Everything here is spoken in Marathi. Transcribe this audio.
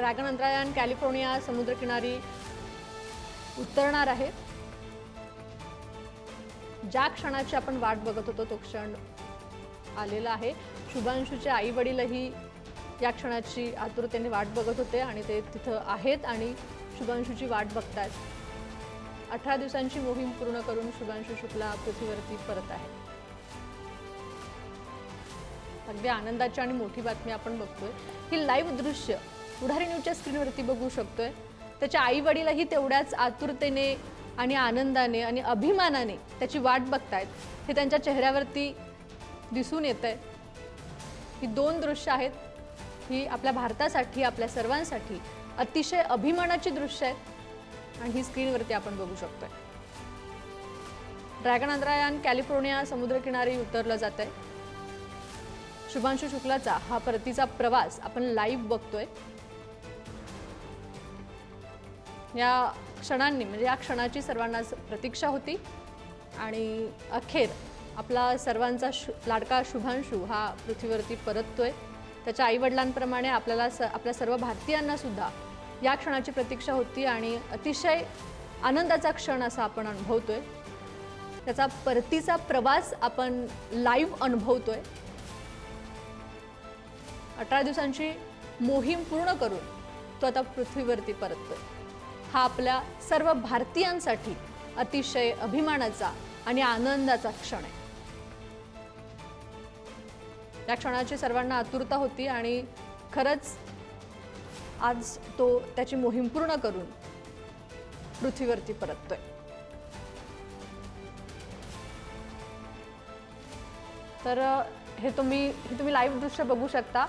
ड्रॅगन अंतराळयान कॅलिफोर्निया समुद्रकिनारी उतरणार आहे ज्या क्षणाची आपण वाट बघत होतो तो क्षण आलेला आहे. शुभांशूचे आई वडीलही या क्षणाची आतुरतेने वाट बघत होते आणि ते तिथं आहेत आणि शुभांशूची वाट बघतायत. अठरा दिवसांची मोहीम पूर्ण करून शुभांशू शुक्ला पृथ्वीवरती परत आहे अगदी आनंदाची आणि मोठी बातमी आपण बघतोय. ही लाईव्ह दृश्य पुढारी न्यूजच्या स्क्रीनवरती बघू शकतोय. त्याच्या आई वडीलही तेवढ्याच आतुरतेने आणि आनंदाने आणि अभिमानाने त्याची वाट बघतायत. हे त्यांच्या चेहऱ्यावरती दिसून येत आहे ही दोन दृश्य आहेत. ही आपल्या भारतासाठी आपल्या सर्वांसाठी अतिशय अभिमानाची दृश्य आहेत. आणि ही स्क्रीनवरती आपण बघू शकतोय. ड्रॅगन अंतराळयान कॅलिफोर्निया समुद्रकिनारी उतरलं जात आहे शुभांशु शुक्लाचा हा परतीचा प्रवास आपण लाईव्ह बघतोय. या क्षणांनी म्हणजे या क्षणाची सर्वांना प्रतीक्षा होती. आणि अखेर आपला सर्वांचा शु लाडका शुभांशू हा पृथ्वीवरती परततोय. त्याच्या आईवडिलांप्रमाणे आपल्याला स आपल्या सर्व भारतीयांनासुद्धा या क्षणाची प्रतीक्षा होती आणि अतिशय आनंदाचा क्षण असा आपण अनुभवतोय. त्याचा परतीचा प्रवास आपण लाईव्ह अनुभवतोय. अठरा दिवसांची मोहीम पूर्ण करून तो आता पृथ्वीवरती परततोय. हा आपल्या सर्व भारतीयांसाठी अतिशय अभिमानाचा आणि आनंदाचा क्षण आहे. या क्षणाची सर्वांना आतुरता होती आणि खरंच आज तो त्याची मोहीम पूर्ण करून पृथ्वीवरती परततोय. तर हे तुम्ही हे तुम्ही लाईव्ह दृश्य बघू शकता.